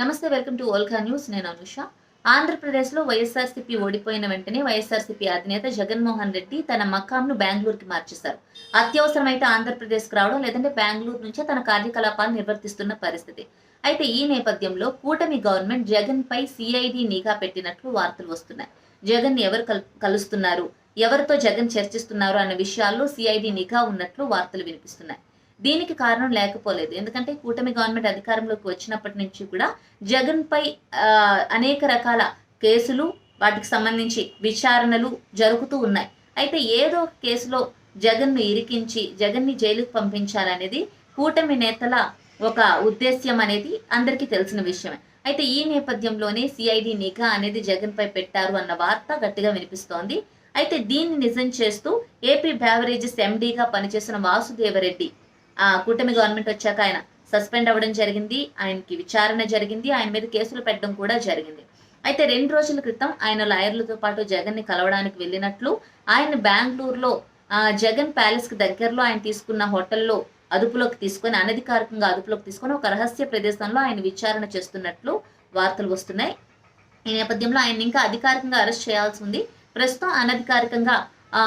నమస్తే welcome to ఓల్కా news. నేను అనుష. ఆంధ్రప్రదేశ్లో వైఎస్ఆర్సీపీ ఓడిపోయిన వెంటనే వైఎస్ఆర్సీపీ అధినేత జగన్మోహన్ రెడ్డి తన మకాంను బెంగళూరుకి మార్చేశారు. అత్యవసరమైతే ఆంధ్రప్రదేశ్కి రావడం లేదంటే బెంగళూరు నుంచే తన కార్యకలాపాలు నిర్వర్తిస్తున్న పరిస్థితి. అయితే ఈ నేపథ్యంలో కూటమి గవర్నమెంట్ జగన్ పై సిఐడి నిఘా పెట్టినట్లు వార్తలు వస్తున్నాయి. జగన్ ఎవరు కలుస్తున్నారు? ఎవరితో జగన్ చర్చిస్తున్నారు? అన్న విషయాల్లో సిఐడి నిఘా ఉన్నట్లు వార్తలు వినిపిస్తున్నాయి. దీనికి కారణం లేకపోలేదు. ఎందుకంటే కూటమి గవర్నమెంట్ అధికారంలోకి వచ్చినప్పటి నుంచి కూడా జగన్ పై అనేక రకాల కేసులు వాటికి సంబంధించి విచారణలు జరుగుతూ ఉన్నాయి. అయితే ఏదో ఒక కేసులో జగన్ను ఇరికించి జగన్ని జైలుకు పంపించాలనేది కూటమి నేతల ఒక ఉద్దేశ్యం అనేది అందరికీ తెలిసిన విషయమే. అయితే ఈ నేపథ్యంలోనే సిఐడి నిఘా అనేది జగన్ పై పెట్టారు అన్న వార్త గట్టిగా వినిపిస్తోంది. అయితే దీన్ని నిజం చేస్తూ ఏపీ బ్యావరేజెస్ ఎండీగా పనిచేసిన వాసుదేవరెడ్డి ఆ కూటమి గవర్నమెంట్ వచ్చాక ఆయన సస్పెండ్ అవ్వడం జరిగింది ఆయనకి విచారణ జరిగింది ఆయన మీద కేసులు పెట్టడం కూడా జరిగింది. అయితే రెండు రోజుల క్రితం ఆయన లాయర్లతో పాటు జగన్ని కలవడానికి వెళ్ళినట్లు ఆయన బెంగళూరులో జగన్ ప్యాలెస్కి దగ్గరలో ఆయన తీసుకున్న హోటల్లో అదుపులోకి తీసుకొని అనధికారికంగా అదుపులోకి తీసుకొని ఒక రహస్య ప్రదేశంలో ఆయన విచారణ చేస్తున్నట్లు వార్తలు వస్తున్నాయి. ఈ నేపథ్యంలో ఆయన ఇంకా అధికారికంగా అరెస్ట్ చేయాల్సి ఉంది. ప్రస్తుతం అనధికారికంగా ఆ,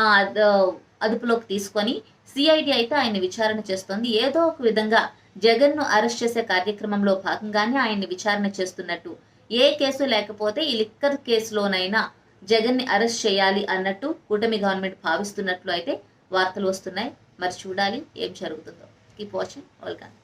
అదుపులోకి తీసుకొని సిఐడి అయితే ఆయన విచారణ చేస్తోంది. ఏదో ఒక విధంగా జగన్ను అరెస్ట్ చేసే కార్యక్రమంలో భాగంగానే ఆయన్ని విచారణ చేస్తున్నట్టు. ఏ కేసు లేకపోతే ఈ లిక్కర్ కేసులోనైనా జగన్ని అరెస్ట్ చేయాలి అన్నట్టు కూటమి గవర్నమెంట్ భావిస్తున్నట్లు అయితే వార్తలు వస్తున్నాయి. మరి చూడాలి ఏం జరుగుతుందో. Keep watching welcome